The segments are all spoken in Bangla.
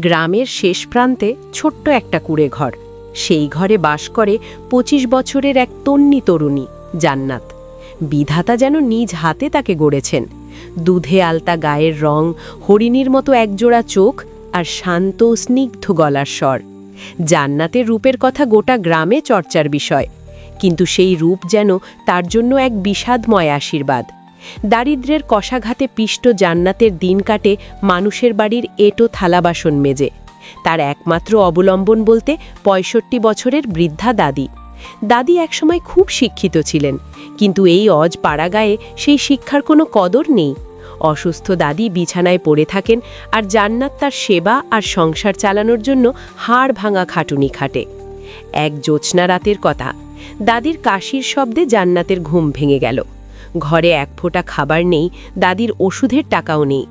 গ্রামের শেষ প্রান্তে ছোট্ট একটা কুড়ে ঘর সেই ঘরে বাস করে পঁচিশ বছরের এক তন্নি তরুণী, জান্নাত। বিধাতা যেন নিজ হাতে তাকে গড়েছেন। দুধে আলতা গায়ের রং, হরিণীর মতো একজোড়া চোখ আর শান্ত স্নিগ্ধ গলার স্বর। জান্নাতের রূপের কথা গোটা গ্রামে চর্চার বিষয়। কিন্তু সেই রূপ যেন তার জন্য এক বিষাদময় আশীর্বাদ। দারিদ্র্যের কষাঘাতে পিষ্ট জান্নাতের দিন কাটে মানুষের বাড়ির এটো থালাবাসন মেজে। তার একমাত্র অবলম্বন বলতে পঁয়ষট্টি বছরের বৃদ্ধা দাদি। দাদি একসময় খুব শিক্ষিত ছিলেন, কিন্তু এই অজ পাড়াগায়ে সেই শিক্ষার কোনো কদর নেই। অসুস্থ দাদি বিছানায় পড়ে থাকেন আর জান্নাত তার সেবা আর সংসার চালানোর জন্য হাড় ভাঙা খাটুনি খাটে। এক জ্যোৎস্না রাতের কথা, দাদির কাশির শব্দে জান্নাতের ঘুম ভেঙে গেল। ঘরে এক ফোঁটা খাবার নেই, দাদির ওষুধের টাকাও নেই।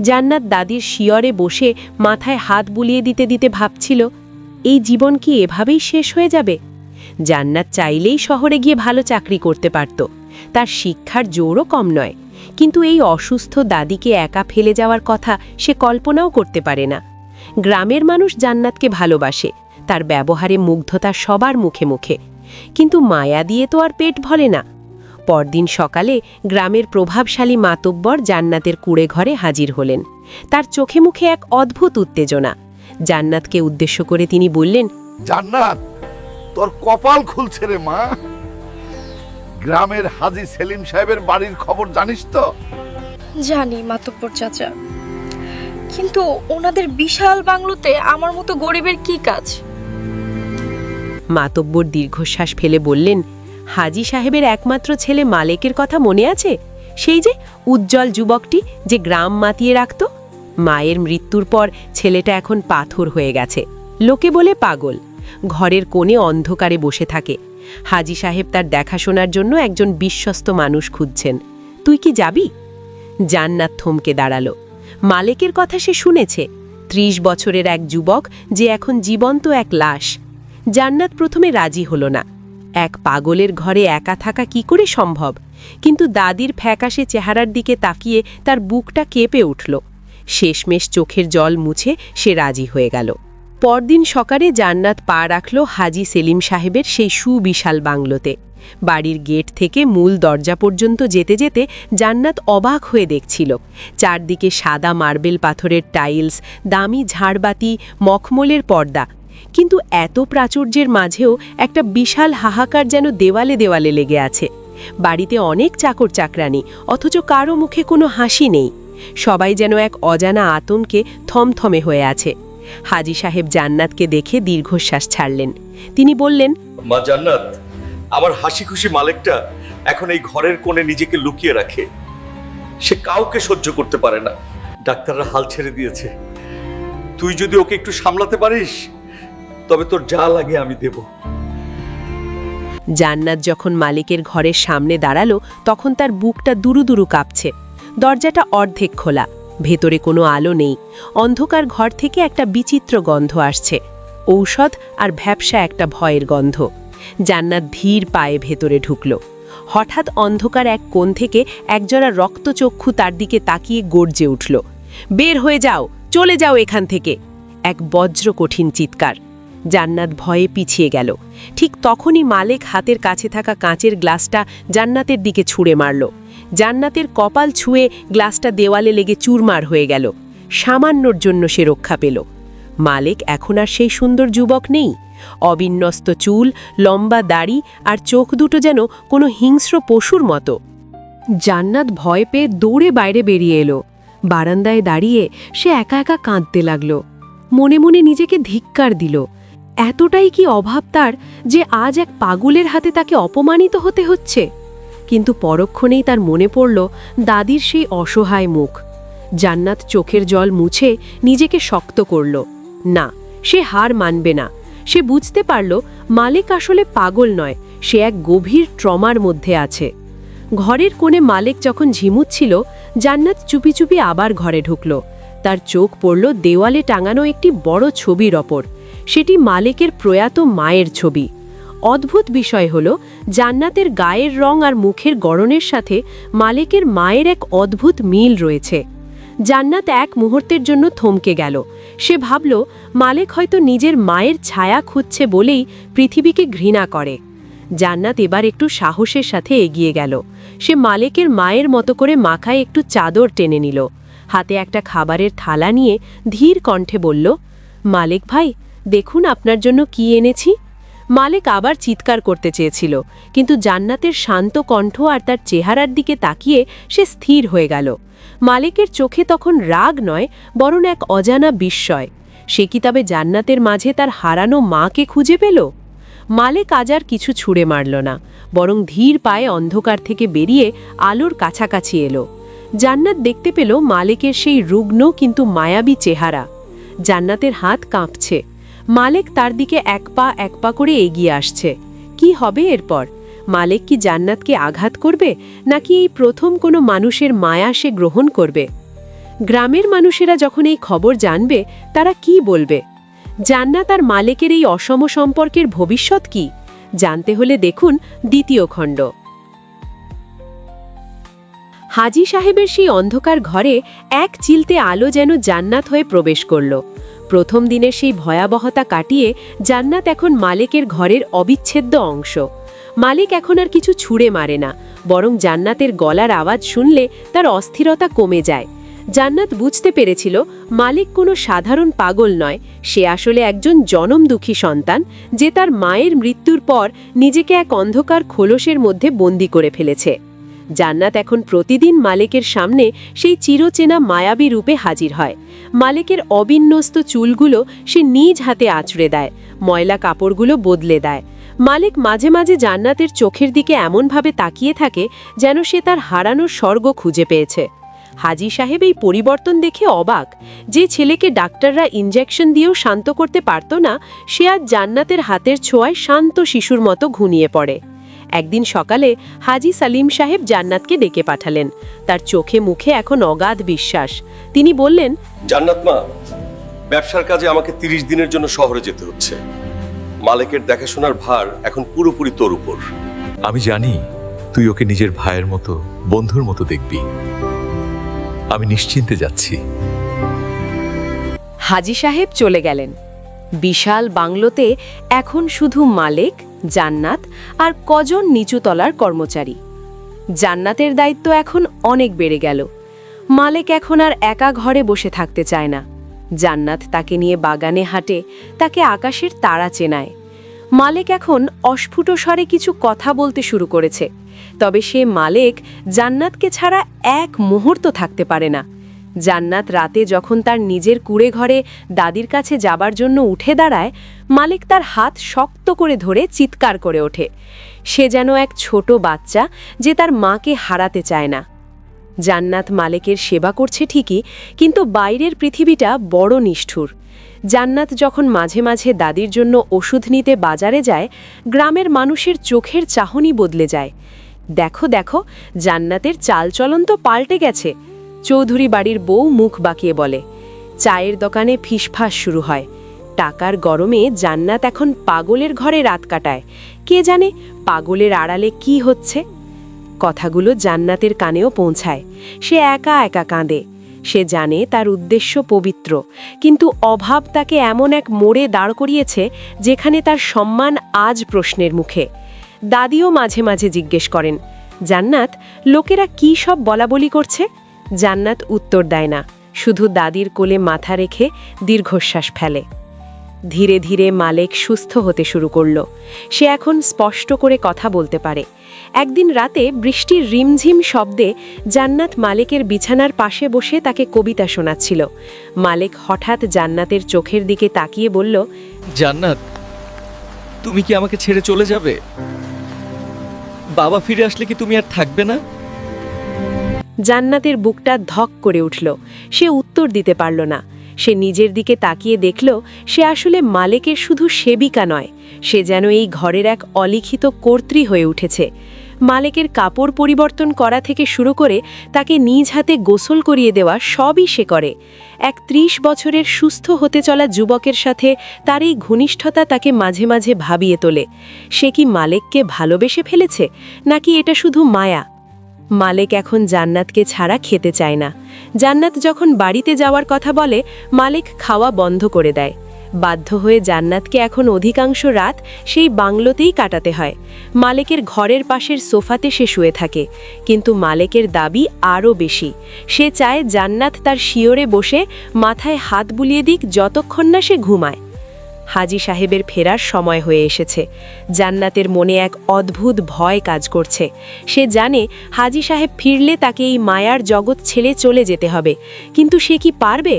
জান্নাত দাদির শিয়রে বসে মাথায় হাত বুলিয়ে দিতে দিতে ভাবছিল, এই জীবন কি এভাবেই শেষ হয়ে যাবে? জান্নাত চাইলেই শহরে গিয়ে ভালো চাকরি করতে পারত। তার শিক্ষার জোরও কম নয়। কিন্তু এই অসুস্থ দাদিকে একা ফেলে যাওয়ার কথা সে কল্পনাও করতে পারে না। গ্রামের মানুষ জান্নাতকে ভালোবাসে, তার ব্যবহারে মুগ্ধতা সবার মুখে মুখে। কিন্তু মায়া দিয়ে তো আর পেট ভরে না। পরদিন সকালে গ্রামের প্রভাবশালী মাতব্বর জান্নাতের কুড়ে ঘরে হাজির হলেন। তার চোখে মুখে এক অদ্ভুত উত্তেজনা। জান্নাতকে উদ্দেশ্য করে তিনি বললেন জান্নাত তোর কপাল খুলছে রে মা। গ্রামের হাজি সেলিম সাহেবের বাড়ির খবর জানিস তো? জানি মাতব্বর চাচা। কিন্তু ওনাদের বিশাল বাংলোতে আমার মতো গরিবের কি কাজ? মাতব্বর দীর্ঘশ্বাস ফেলে বললেন হাজি সাহেবের একমাত্র ছেলে মালেকের কথা মনে আছে? সেই যে উজ্জ্বল যুবকটি যে গ্রাম মাতিয়ে রাখত? মায়ের মৃত্যুর পর ছেলেটা এখন পাথর হয়ে গেছে। লোকে বলে পাগল। ঘরের কোণে অন্ধকারে বসে থাকে। হাজি সাহেব তার দেখাশোনার জন্য একজন বিশ্বস্ত মানুষ খুঁজছেন। তুই কি যাবি? জান্নাত থমকে দাঁড়াল। মালেকের কথা সে শুনেছে। ত্রিশ বছরের এক যুবক যে এখন জীবন্ত এক লাশ। জান্নাত প্রথমে রাজি হলো না। এক পাগলের ঘরে একা থাকা কি করে সম্ভব? কিন্তু দাদির ফ্যাকাশে চেহারার দিকে তাকিয়ে তার বুকটা কেঁপে উঠল। শেষমেশ চোখের জল মুছে সে রাজি হয়ে গেল। পরদিন সকালে জান্নাত পা রাখল হাজি সেলিম সাহেবের সেই সুবিশাল বাংলোতে। বাড়ির গেট থেকে মূল দরজা পর্যন্ত যেতে যেতে জান্নাত অবাক হয়ে দেখছিল। চারদিকে সাদা মার্বেল পাথরের টাইলস, দামি ঝাড়বাতি, মখমলের পর্দা কিন্তু এত প্রাচুর্যের মাঝেও একটা বিশাল হাহাকার যেন দেওয়ালে দেওয়ালে লেগে আছে। বাড়িতে অনেক চাকর চাকরানি, অথচ কারও মুখে কোনো হাসি নেই। সবাই যেন এক অজানা আতঙ্কে থমথমে হয়ে আছে। হাজি সাহেব জান্নাতকে দেখে দীর্ঘশ্বাস ছাড়লেন। তিনি বললেন, মা জান্নাত, আমার হাসি খুশি মালিকটা এখন এই ঘরের কোণে নিজেকে লুকিয়ে রাখে। সে কাউকে সহ্য করতে পারে না। ডাক্তাররা হাল ছেড়ে দিয়েছে। তুই যদি ওকে একটু সামলাতে পারিস তবে তোর যা লাগে আমি দেব। জান্নাত যখন মালিকের ঘরের সামনে দাঁড়াল, তখন তার বুকটা দুরু দুরু কাঁপছে। দরজাটা অর্ধেক খোলা, ভেতরে কোনো আলো নেই। অন্ধকার ঘর থেকে একটা বিচিত্র গন্ধ আসছে। ঔষধ আর ভ্যাবসা একটা ভয়ের গন্ধ। জান্নাত ধীর পায়ে ভেতরে ঢুকল। হঠাৎ অন্ধকার এক কোণ থেকে একজোড়া রক্তচক্ষু তার দিকে তাকিয়ে গর্জে উঠল। বের হয়ে যাও, চলে যাও এখান থেকে! এক বজ্র কঠিন চিৎকার। জান্নাত ভয়ে পিছিয়ে গেল। ঠিক তখনই মালেক হাতের কাছে থাকা কাঁচের গ্লাসটা জান্নাতের দিকে ছুঁড়ে মারল। জান্নাতের কপাল ছুঁয়ে গ্লাসটা দেওয়ালে লেগে চুরমার হয়ে গেল। সামান্যর জন্য সে রক্ষা পেল। মালেক এখন আর সেই সুন্দর যুবক নেই। অবিন্যস্ত চুল, লম্বা দাড়ি আর চোখ দুটো যেন কোনো হিংস্র পশুর মতো। জান্নাত ভয় পেয়ে দৌড়ে বাইরে বেরিয়ে এলো। বারান্দায় দাঁড়িয়ে সে একা একা কাঁদতে লাগল। মনে মনে নিজেকে ধিক্কার দিল। এতটাই কি অভাব তার যে আজ এক পাগলের হাতে তাকে অপমানিত হতে হচ্ছে? কিন্তু পরক্ষণেই তার মনে পড়ল দাদির সেই অসহায় মুখ। জান্নাত চোখের জল মুছে নিজেকে শক্ত করল। না, সে হার মানবে না। সে বুঝতে পারল মালিক আসলে পাগল নয়, সে এক গভীর ট্রমার মধ্যে আছে। ঘরের কোণে মালিক যখন ঝিমুচ্ছিল, জান্নাত চুপি চুপি আবার ঘরে ঢুকল। তার চোখ পড়ল দেওয়ালে টাঙানো একটি বড় ছবির ওপর। সেটি মালিকের প্রয়াত মায়ের ছবি। অদ্ভুত বিষয় হল, জান্নাতের গায়ের রং আর মুখের গড়নের সাথে মালিকের মায়ের এক অদ্ভুত মিল রয়েছে। জান্নাত এক মুহূর্তের জন্য থমকে গেল। সে ভাবল, মালেক হয়তো নিজের মায়ের ছায়া খুঁজছে বলেই পৃথিবীকে ঘৃণা করে। জান্নাত এবার একটু সাহসের সাথে এগিয়ে গেল। সে মালেকের মায়ের মতো করে মাখায় একটু চাদর টেনে নিল। হাতে একটা খাবারের থালা নিয়ে ধীর কণ্ঠে বলল, মালেক ভাই দেখুন আপনার জন্য কি এনেছি। মালেক আবার চিৎকার করতে চেয়েছিল, কিন্তু জান্নাতের শান্ত কণ্ঠ আর তার চেহারার দিকে তাকিয়ে সে স্থির হয়ে গেল। মালেকের চোখে তখন রাগ নয়, বরং এক অজানা বিস্ময়। সে কি তবে জান্নাতের মাঝে তার হারানো মাকে খুঁজে পেল? মালেক আজ আর কিছু ছুঁড়ে মারল না, বরং ধীর পায়ে অন্ধকার থেকে বেরিয়ে আলোর কাছাকাছি এলো। জান্নাত দেখতে পেল মালেকের সেই রুগ্ন কিন্তু মায়াবী চেহারা। জান্নাতের হাত কাঁপছে মালেক তার দিকে এক পা এক পা করে এগিয়ে আসছে। কি হবে এরপর? মালেক কি জান্নাতকে আঘাত করবে, নাকি এই প্রথম কোনো মানুষের মায়া সে গ্রহণ করবে? গ্রামের মানুষেরা যখন এই খবর জানবে, তারা কি বলবে? জান্নাত আর মালেকের এই অসম সম্পর্কের ভবিষ্যৎ কি? জানতে হলে দেখুন দ্বিতীয় খণ্ড। হাজি সাহেবের সেই অন্ধকার ঘরে এক চিলতে আলো যেন জান্নাত হয়ে প্রবেশ করল। প্রথম দিনের সেই ভয়াবহতা কাটিয়ে জান্নাত এখন মালিকের ঘরের অবিচ্ছেদ্য অংশ। মালিক এখন আর কিছু ছুঁড়ে মারে না, বরং জান্নাতের গলার আওয়াজ শুনলে তার অস্থিরতা কমে যায়। জান্নাত বুঝতে পেরেছিল, মালিক কোনো সাধারণ পাগল নয়, সে আসলে একজন জনমদুখী সন্তান, যে তার মায়ের মৃত্যুর পর নিজেকে এক অন্ধকার খোলসের মধ্যে বন্দি করে ফেলেছে। জান্নাত এখন প্রতিদিন মালিকের সামনে সেই চিরচেনা মায়াবী রূপে হাজির হয়। মালিকের অবিন্যস্ত চুলগুলো সে নিজ হাতে আঁচড়ে দেয়, ময়লা কাপড়গুলো বদলে দেয়। মালিক মাঝে মাঝে জান্নাতের চোখের দিকে এমনভাবে তাকিয়ে থাকে যেন সে তার হারানোর স্বর্গ খুঁজে পেয়েছে। হাজি সাহেব এই পরিবর্তন দেখে অবাক, যে ছেলেকে ডাক্তাররা ইঞ্জেকশন দিয়েও শান্ত করতে পারত না, সে আজ জান্নাতের হাতের ছোঁয়ায় শান্ত শিশুর মতো ঘুমিয়ে পড়ে। একদিন সকালে হাজি সালিম সাহেব জান্নাতকে ডেকে পাঠালেন। তার চোখে মুখে এখন অগাধ বিশ্বাস। তিনি বললেন জান্নাত মা ব্যবসার কাজে আমাকে তিরিশ দিনের জন্য শহরে যেতে হচ্ছে। মালিকের দেখাশোনার ভার এখন পুরোপুরি তোর উপর। আমি জানি তুই ওকে নিজের ভাইয়ের মতো বন্ধুর মতো দেখবি। আমি নিশ্চিন্তে যাচ্ছি। হাজি সাহেব চলে গেলেন। বিশাল বাংলোতে এখন শুধু মালেক জান্নাত আর কজন নিচুতলার কর্মচারী। জান্নাতের দায়িত্ব এখন অনেক বেড়ে গেল। মালেক এখন আর একা ঘরে বসে থাকতে চায় না। জান্নাত তাকে নিয়ে বাগানে হাঁটে, তাকে আকাশের তারা চেনায়। মালেক এখন অস্ফুট স্বরে কিছু কথা বলতে শুরু করেছে। তবে সে মালেক জান্নাতকে ছাড়া এক মুহূর্ত থাকতে পারে না। জান্নাত রাতে যখন তার নিজের কুড়ে ঘরে দাদির কাছে যাবার জন্য উঠে দাঁড়ায়, মালিক তার হাত শক্ত করে ধরে চিৎকার করে ওঠে। সে যেন এক ছোট বাচ্চা যে তার মাকে হারাতে চায় না। জান্নাত মালিকের সেবা করছে ঠিকই, কিন্তু বাইরের পৃথিবীটা বড় নিষ্ঠুর। জান্নাত যখন মাঝে মাঝে দাদির জন্য ওষুধ নিতে বাজারে যায়, গ্রামের মানুষের চোখের চাহনি বদলে যায়। দেখো দেখো, জান্নাতের চালচলন তো পাল্টে গেছে। চৌধুরী বাড়ির বউ মুখ বাঁকিয়ে বলে, চায়ের দোকানে ফিসফাস শুরু হয়। টাকার গরমে জান্নাত এখন পাগলের ঘরে রাত কাটায়। কে জানে পাগলের আড়ালে কি হচ্ছে? কথাগুলো জান্নাতের কানেও পৌঁছায়। সে একা একা কাঁদে। সে জানে তার উদ্দেশ্য পবিত্র, কিন্তু অভাব তাকে এমন এক মোড়ে দাঁড় করিয়েছে যেখানে তার সম্মান আজ প্রশ্নের মুখে। দাদিও মাঝে মাঝে জিজ্ঞেস করেন, জান্নাত, লোকেরা কি সব বলাবলি করছে? জান্নাত উত্তর দেয় না, শুধু দাদির কোলে মাথা রেখে দীর্ঘশ্বাস ফেলে। ধীরে ধীরে মালেক সুস্থ হতে শুরু করল। সে এখন স্পষ্ট করে কথা বলতে পারে। একদিন রাতে বৃষ্টির রিমঝিম শব্দে জান্নাত মালেকের বিছানার পাশে বসে তাকে কবিতা শোনাচ্ছিল। মালেক হঠাৎ জান্নাতের চোখের দিকে তাকিয়ে বলল, জান্নাত, তুমি কি আমাকে ছেড়ে চলে যাবে? বাবা ফিরে আসলে কি তুমি আর থাকবে না? জান্নাতের বুকটা ধক করে উঠল। সে উত্তর দিতে পারল না। সে নিজের দিকে তাকিয়ে দেখল, সে আসলে মালেকের শুধু সেবিকা নয়, সে যেন এই ঘরের এক অলিখিত কর্ত্রী হয়ে উঠেছে। মালেকের কাপড় পরিবর্তন করা থেকে শুরু করে তাকে নিজ হাতে গোসল করিয়ে দেওয়া সবই সে করে। এক ত্রিশ বছরের সুস্থ হতে চলা যুবকের সাথে তার এই ঘনিষ্ঠতা তাকে মাঝে মাঝে ভাবিয়ে তোলে। সে কি মালেককে ভালোবেসে ফেলেছে, নাকি এটা শুধু মায়া? মালেক এখন জান্নাতকে ছাড়া খেতে চায় না। জান্নাত যখন বাড়িতে যাওয়ার কথা বলে, মালেক খাওয়া বন্ধ করে দেয়। বাধ্য হয়ে জান্নাতকে এখন অধিকাংশ রাত সেই বাংলোতেই কাটাতে হয়। মালেকের ঘরের পাশের সোফাতে সে শুয়ে থাকে। কিন্তু মালেকের দাবি আরও বেশি। সে চায় জান্নাত তার শিওরে বসে মাথায় হাত বুলিয়ে দিক যতক্ষণ না সে ঘুমায়। হাজি সাহেবের ফেরার সময় হয়ে এসেছে। জান্নাতের মনে এক অদ্ভুত ভয় কাজ করছে। সে জানে হাজি সাহেব ফিরলে তাকে এই মায়ার জগৎ ছেড়ে চলে যেতে হবে। কিন্তু সে কি পারবে?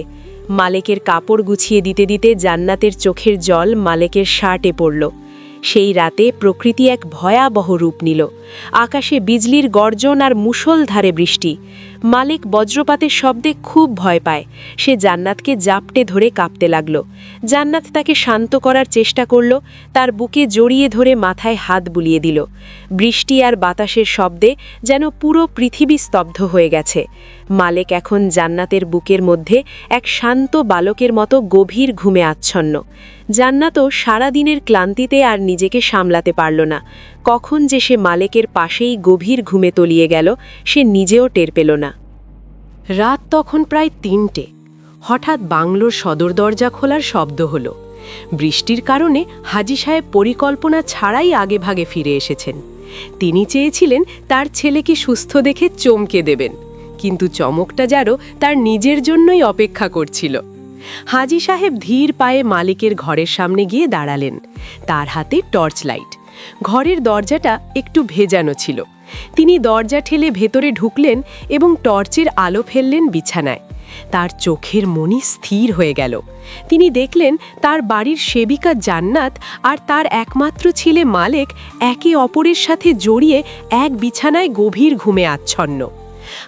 মালেকের কাপড় গুছিয়ে দিতে দিতে জান্নাতের চোখের জল মালেকের শার্টে পড়ল। সেই রাতে প্রকৃতি এক ভয়াবহ রূপ নিল। আকাশে বিজলির গর্জন আর মুষলধারে বৃষ্টি। মালিক বজ্রপাতের শব্দে খুব ভয় পায়। সে জান্নাতকে জাপটে ধরে কাঁপতে লাগল। জান্নাত তাকে শান্ত করার চেষ্টা করল, তার বুকে জড়িয়ে ধরে মাথায় হাত বুলিয়ে দিল। বৃষ্টি আর বাতাসের শব্দে যেন পুরো পৃথিবী স্তব্ধ হয়ে গেছে। মালেক এখন জান্নাতের বুকের মধ্যে এক শান্ত বালকের মতো গভীর ঘুমে আচ্ছন্ন। জান্নাতও সারাদিনের ক্লান্তিতে আর নিজেকে সামলাতে পারল না। কখন যে সে মালেকের পাশেই গভীর ঘুমে তলিয়ে গেল, সে নিজেও টের পেল না। রাত তখন প্রায় তিনটে। হঠাৎ বাংলোর সদর দরজা খোলার শব্দ হল। বৃষ্টির কারণে হাজি সাহেব পরিকল্পনা ছাড়াই আগে ভাগে ফিরে এসেছেন। তিনি চেয়েছিলেন তার ছেলেকে সুস্থ দেখে চমকে দেবেন। কিন্তু চমকটা যেন তার নিজের জন্যই অপেক্ষা করছিল। হাজি সাহেব ধীর পায়ে মালিকের ঘরের সামনে গিয়ে দাঁড়ালেন। তার হাতে টর্চ লাইট। ঘরের দরজাটা একটু ভেজানো ছিল। তিনি দরজা ঠেলে ভেতরে ঢুকলেন এবং টর্চের আলো ফেললেন বিছানায়। তার চোখের মনি স্থির হয়ে গেল। তিনি দেখলেন তার বাড়ির সেবিকা জান্নাত আর তার একমাত্র ছেলে মালেক একে অপরের সাথে জড়িয়ে এক বিছানায় গভীর ঘুমে আচ্ছন্ন।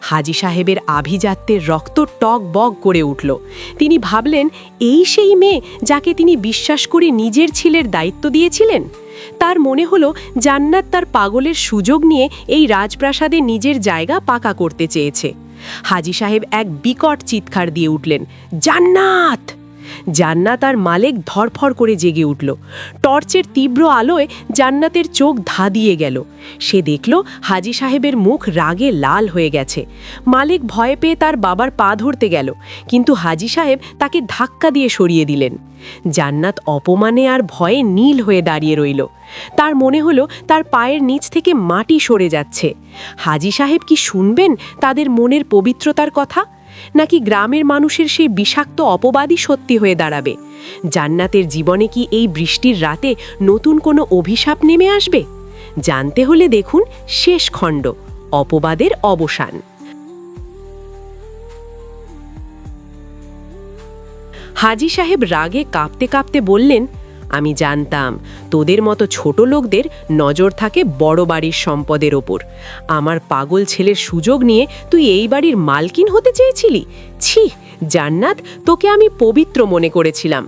হাজি সাহেবের আভিজাত্যের রক্ত টক বক করে উঠল। তিনি ভাবলেন, এই সেই মেয়ে যাকে তিনি বিশ্বাস করে নিজের ছেলের দায়িত্ব দিয়েছিলেন? তার মনে হলো, জান্নাত তার পাগলের সুযোগ নিয়ে এই রাজপ্রাসাদে নিজের জায়গা পাকা করতে চেয়েছে। হাজি সাহেব এক বিকট চিৎকার দিয়ে উঠলেন, জান্নাত! জান্নাত আর মালেক ধরফর করে জেগে উঠল। টর্চের তীব্র আলোয় জান্নাতের চোখ ধা দিয়ে গেল। সে দেখল হাজি সাহেবের মুখ রাগে লাল হয়ে গেছে। মালেক ভয়ে পেয়ে তার বাবার পা ধরতে গেল, কিন্তু হাজি সাহেব তাকে ধাক্কা দিয়ে সরিয়ে দিলেন। জান্নাত অপমানে আর ভয়ে নীল হয়ে দাঁড়িয়ে রইল। তার মনে হলো তার পায়ের নিচ থেকে মাটি সরে যাচ্ছে। হাজি সাহেব কি শুনবেন তাদের মনের পবিত্রতার কথা? নাকি গ্রামের মানুষের সেই বিষাক্ত অপবাদই সত্যি হয়ে দাঁড়াবে? জান্নাতের জীবনে কি এই বৃষ্টির রাতে নতুন কোনো অভিশাপ নেমে আসবে? জানতে হলে দেখুন শেষ খণ্ড, অপবাদের অবসান। হাজি সাহেব রাগে কাঁপতে কাঁপতে বললেন আমি জানতাম, তোদের মতো ছোট লোকদের নজর থাকে বড় বাড়ির সম্পদের ওপর। আমার পাগল ছেলের সুযোগ নিয়ে তুই এই বাড়ির মালকিন হতে চেয়েছিলি? ছি, জান্নাত, তোকে আমি পবিত্র মনে করেছিলাম।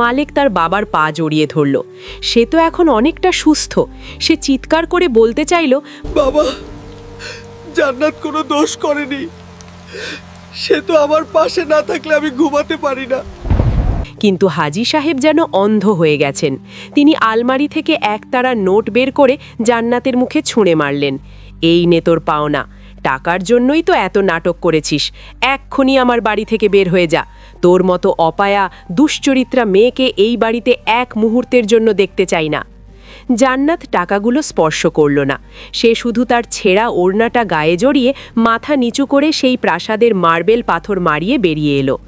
মালিক তার বাবার পা জড়িয়ে ধরল। সে তো এখন অনেকটা সুস্থ। সে চিৎকার করে বলতে চাইল, বাবা, জান্নাত কোনো দোষ করেনি। সে তো আমার পাশে না থাকলে আমি ঘুমাতে পারি না। কিন্তু হাজি সাহেব যেন অন্ধ হয়ে গেছেন। তিনি আলমারি থেকে একতারা নোট বের করে জান্নাতের মুখে ছুঁড়ে মারলেন। এই নে তোর পাওনা। টাকার জন্যই তো এত নাটক করেছিস। এক্ষুনি আমার বাড়ি থেকে বের হয়ে যা। তোর মতো অপায়া, দুশ্চরিত্রা মেয়েকে এই বাড়িতে এক মুহূর্তের জন্য দেখতে চাই না। জান্নাত টাকাগুলো স্পর্শ করল না। সে শুধু তার ছেঁড়া ওড়নাটা গায়ে জড়িয়ে মাথা নিচু করে সেই প্রাসাদের মার্বেল পাথর মারিয়ে বেরিয়ে এলো।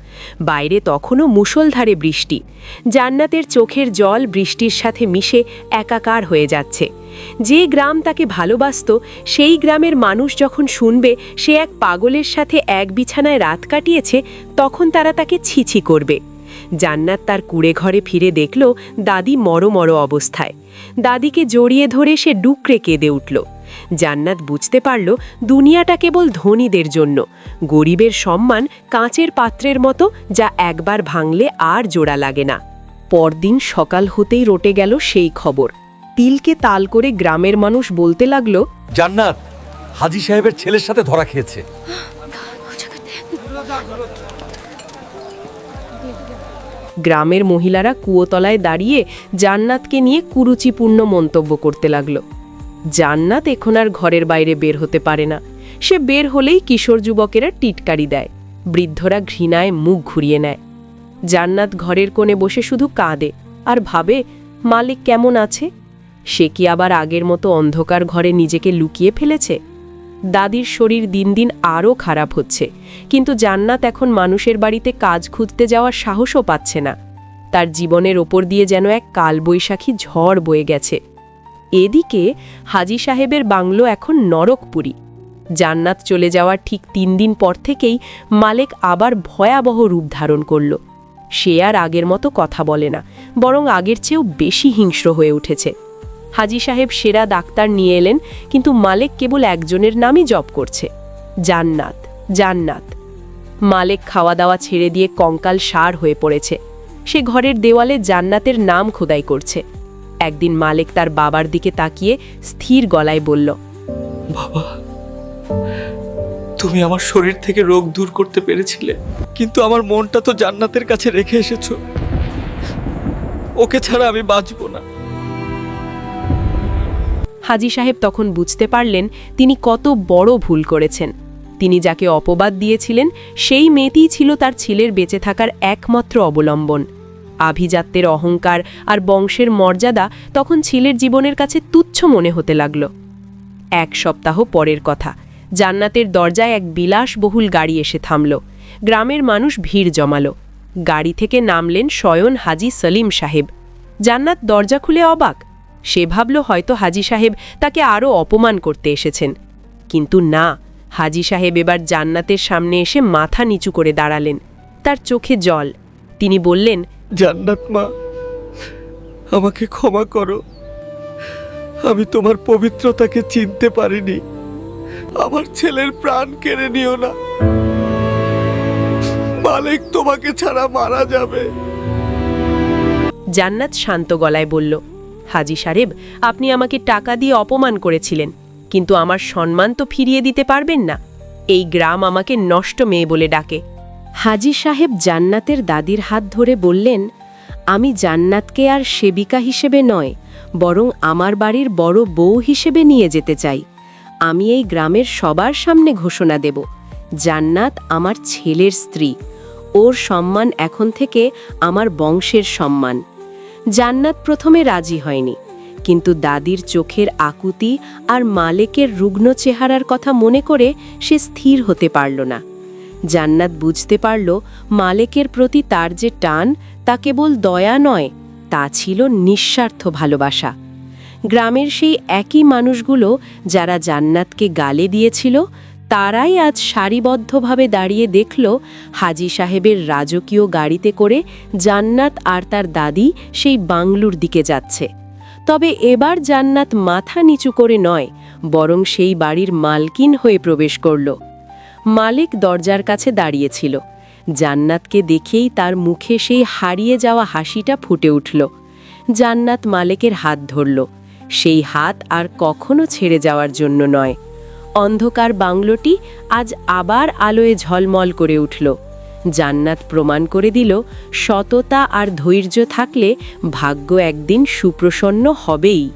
বাইরে তখনও মুষলধারে বৃষ্টি। জান্নাতের চোখের জল বৃষ্টির সাথে মিশে একাকার হয়ে যাচ্ছে। যে গ্রাম তাকে ভালোবাসত, সেই গ্রামের মানুষ যখন শুনবে সে এক পাগলের সাথে এক বিছানায় রাত কাটিয়েছে, তখন তারা তাকে ছিছি করবে। জান্নাত তার কুড়ে ঘরে ফিরে দেখল দাদি মরো মরো অবস্থায়। দাদিকে জড়িয়ে ধরে সে ডুকরে কেঁদে উঠল। জান্নাত বুঝতে পারল দুনিয়াটা কেবল ধনীদের জন্য। গরিবের সম্মান কাঁচের পাত্রের মতো যা একবার ভাঙলে আর জোড়া লাগে না। পরদিন সকাল হতেই রটে গেল সেই খবর। তিলকে তাল করে গ্রামের মানুষ বলতে লাগল জান্নাত হাজি সাহেবের ছেলের সাথে ধরা খেয়েছে। গ্রামের মহিলারা কুয়োতলায় দাঁড়িয়ে জান্নাতকে নিয়ে কুরুচিপূর্ণ মন্তব্য করতে লাগল। জান্নাত এখন আর ঘরের বাইরে বের হতে পারে না। সে বের হলেই কিশোর যুবকেরা টিটকারি দেয়। বৃদ্ধরা ঘৃণায় মুখ ঘুরিয়ে নেয়। জান্নাত ঘরের কোণে বসে শুধু কাঁদে আর ভাবে, মালিক কেমন আছে? সে কি আবার আগের মতো অন্ধকার ঘরে নিজেকে লুকিয়ে ফেলেছে? দাদির শরীর দিন দিন আরও খারাপ হচ্ছে। কিন্তু জান্নাত এখন মানুষের বাড়িতে কাজ খুঁজতে যাওয়ার সাহসও পাচ্ছে না। তার জীবনের ওপর দিয়ে যেন এক কালবৈশাখী ঝড় বয়ে গেছে। এদিকে হাজি সাহেবের বাংলো এখন নরকপুরী। জান্নাত চলে যাওয়ার ঠিক তিন দিন পর থেকেই মালেক আবার ভয়াবহ রূপ ধারণ করল। সে আর আগের মতো কথা বলে না, বরং আগের চেয়েও বেশি হিংস্র হয়ে উঠেছে। হাজি সাহেব সেরা ডাক্তার নিয়ে এলেন, কিন্তু মালেক কেবল একজনের নামই জপ করছে। জান্নাত জান্নাত। মালেক খাওয়া দাওয়া ছেড়ে দিয়ে কঙ্কাল সার হয়ে পড়েছে। সে ঘরের দেওয়ালে জান্নাতের নাম খোদাই করছে। একদিন মালেক তার বাবার দিকে তাকিয়ে স্থির গলায় বলল, বাবা, তুমি আমার শরীর থেকে রোগ দূর করতে পেরেছিলে, কিন্তু আমার মনটা তো জান্নাতের কাছে রেখে এসেছ। ওকে ছাড়া আমি বাঁচবো না। হাজি সাহেব তখন বুঝতে পারলেন তিনি কত বড় ভুল করেছেন। তিনি যাকে অপবাদ দিয়েছিলেন, সেই মেয়েটিই ছিল তার ছেলের বেঁচে থাকার একমাত্র অবলম্বন। আভিজাত্যের অহংকার আর বংশের মর্যাদা তখন ছেলের জীবনের কাছে তুচ্ছ মনে হতে লাগল। এক সপ্তাহ পরের কথা, জান্নাতের দরজায় এক বিলাসবহুল গাড়ি এসে থামল। গ্রামের মানুষ ভিড় জমালো। গাড়ি থেকে নামলেন শয়ন হাজি সলিম সাহেব। জান্নাত দরজা খুলে অবাক। সে ভাবল হয়তো হাজি সাহেব তাকে আরও অপমান করতে এসেছেন। কিন্তু না হাজি সাহেব এবার জান্নাতের সামনে এসে মাথা নিচু করে দাঁড়ালেন। তার চোখে জল। তিনি বললেন জান্নাত মা আমাকে ক্ষমা করো। আমি তোমার পবিত্রতাকে চিনতে পারিনি। আমার ছেলের প্রাণ কেড়ে নিও না। মালিক তোমাকে ছাড়া মারা যাবে। জান্নাত শান্ত গলায় বলল হাজি সাহেব, আপনি আমাকে টাকা দিয়ে অপমান করেছিলেন, কিন্তু আমার সম্মান তো ফিরিয়ে দিতে পারবেন না। এই গ্রাম আমাকে নষ্ট মেয়ে বলে ডাকে। হাজি সাহেব জান্নাতের দাদির হাত ধরে বললেন, আমি জান্নাতকে আর সেবিকা হিসেবে নয়, বরং আমার বাড়ির বড় বউ হিসেবে নিয়ে যেতে চাই। আমি এই গ্রামের সবার সামনে ঘোষণা দেব, জান্নাত আমার ছেলের স্ত্রী। ওর সম্মান এখন থেকে আমার বংশের সম্মান। জান্নাত প্রথমে রাজি হয়নি। কিন্তু দাদির চোখের আকুতি আর মালেকের রুগ্ন চেহারার কথা মনে করে সে স্থির হতে পারল না। জান্নাত বুঝতে পারল মালেকের প্রতি তার যে টান, তা কেবল দয়া নয়, তা ছিল নিঃস্বার্থ ভালোবাসা। গ্রামের সেই একই মানুষগুলো যারা জান্নাতকে গালে দিয়েছিল তারাই আজ সারিবদ্ধভাবে দাঁড়িয়ে দেখল হাজি সাহেবের রাজকীয় গাড়িতে করে জান্নাত আর তার দাদি সেই বাংলুর দিকে যাচ্ছে। তবে এবার জান্নাত মাথা নিচু করে নয়, বরং সেই বাড়ির মালকিন হয়ে প্রবেশ করল। মালিক দরজার কাছে দাঁড়িয়েছিল। জান্নাতকে দেখেই তার মুখে সেই হারিয়ে যাওয়া হাসিটা ফুটে উঠল। জান্নাত মালেকের হাত ধরল। সেই হাত আর কখনো ছেড়ে যাওয়ার জন্য নয়। অন্ধকার বাংলোটি আজ আবার আলোয় ঝলমল করে উঠল। জান্নাত প্রমাণ করে দিল, সততা আর ধৈর্য থাকলে ভাগ্য একদিন সুপ্রসন্ন হবেই।